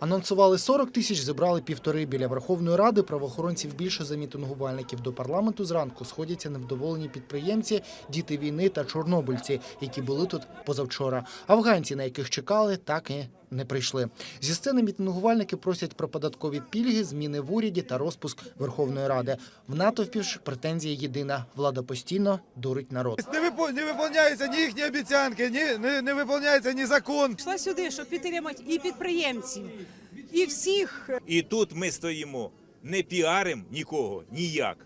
Анонсували 40 тисяч, зібрали півтори біля Верховної Ради. Правоохоронців більше за мітингувальників. До парламенту зранку сходяться невдоволені підприємці, діти війни та чорнобильці, які були тут позавчора. Афганці, на яких чекали, так і не прийшли. Зі сцени мітингувальники просять про податкові пільги, зміни в уряді та розпуск Верховної Ради. В натовпі ж претензія єдина. Влада постійно дурить народ. Не, не виконуються ні їхні обіцянки, ні, не, не виконується ні закон. Йшла сюди, щоб підтримати і підприємців, і всіх І тут ми стоїмо, не піарим нікого ніяк,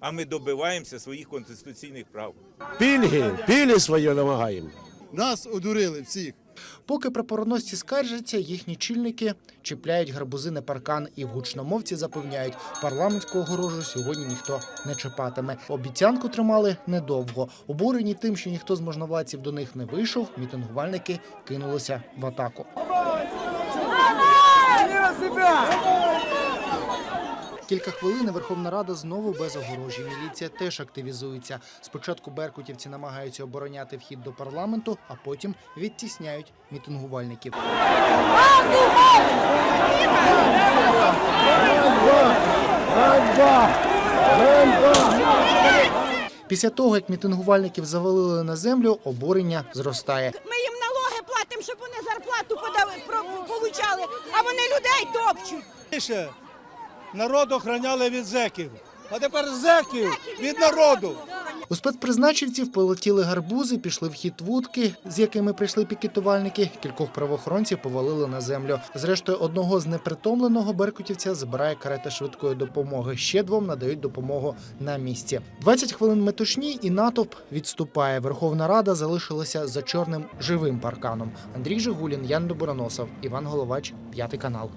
а ми добиваємося своїх конституційних прав. Пільги, пільги свої вимагаємо. Нас одурили всіх. Поки прапороносці скаржаться, їхні чільники чіпляють гарбузи на паркан і в гучномовці запевняють, парламентську огорожу сьогодні ніхто не чіпатиме. Обіцянку тримали недовго. Обурені тим, що ніхто з можновладців до них не вийшов, мітингувальники кинулися в атаку. Кілька хвилин Верховна Рада знову без огорожі. Міліція теж активізується. Спочатку беркутівці намагаються обороняти вхід до парламенту, а потім відтісняють мітингувальників. Після того, як мітингувальників завалили на землю, обурення зростає. Ми їм налоги платимо, щоб вони зарплату подали, получали, а вони людей топчуть. Народ охороняли від зеків, а тепер зеків від народу. У спецпризначенців полетіли гарбузи, пішли в хід вудки, з якими прийшли пікетувальники. Кількох правоохоронців повалили на землю. Зрештою, одного з непритомленого беркутівця забирає карета швидкої допомоги. Ще двом надають допомогу на місці. 20 хвилин метушні і натовп відступає. Верховна Рада залишилася за чорним живим парканом. Андрій Жигулін, Ян Доброносов, Іван Головач, п'ятий канал.